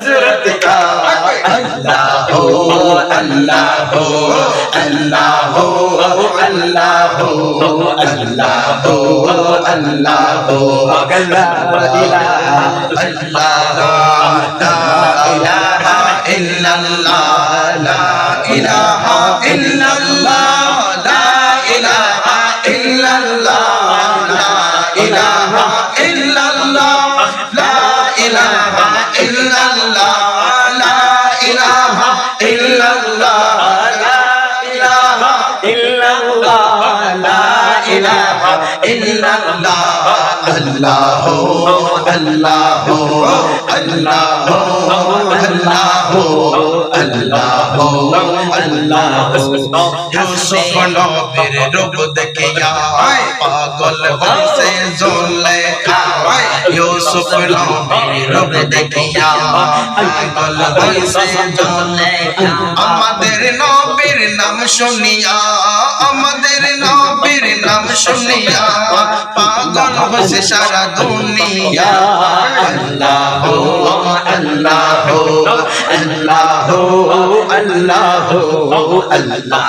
حضرت کا اللہ ہو اللہ ہو اللہ ہو اللہ ہو اللہ ہو اللہ ہو اللہ الا اللہ لا الہ الا اللہ لا الہ الا اللہ لا الہ الا ইল্লাল্লাহ আল্লাহ। আল্লাহ। আল্লাহ আল্লাহ আল্লাহ ইউসুফ নবীর রূপ দেখিয়া পাগল হইছে জুলেখা ইউসুফ নবীর রূপ দেখিয়া পাগল হইছে জুলেখা আমাদের নবী নবীর নাম শুনিয়া, আমাদের নবীর নাম শুনিয়া, পাগল হইছে সারা দুনিয়া। আল্লাহ আল্লাহ আল্লাহ আল্লাহ আল্লাহ আল্লাহ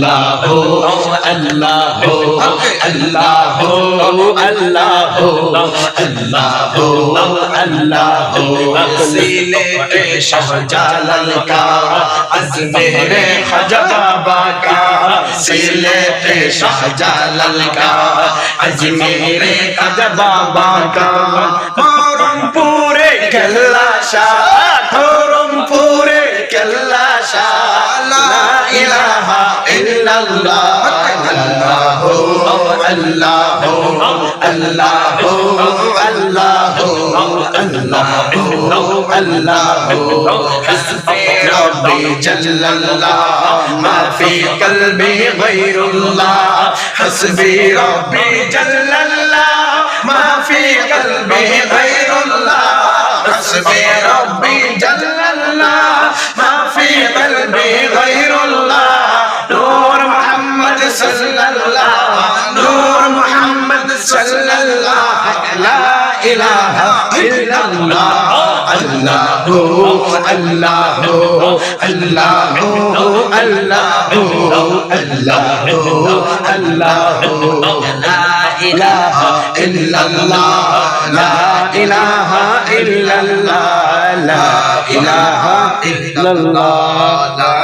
আল্লাহ আল্লাহ আল্লাহ আল্লাহ আল্লাহ আল্লাহ, সিলেটে শাহজালাল কা, আজমেরে খাজা বাবা কা, সিলেটে শাহজালাল কা, আজমেরে খাজা বাবা কা মরমপুরে কেল্লা শাহ। ধরমপুরে ما في قلبي غير الله حسبي ربي جل اللہ الله اللہ اللہ اللہ اللہ اللہ إله إلا الله لا إله إلا الله لا إله إلا الله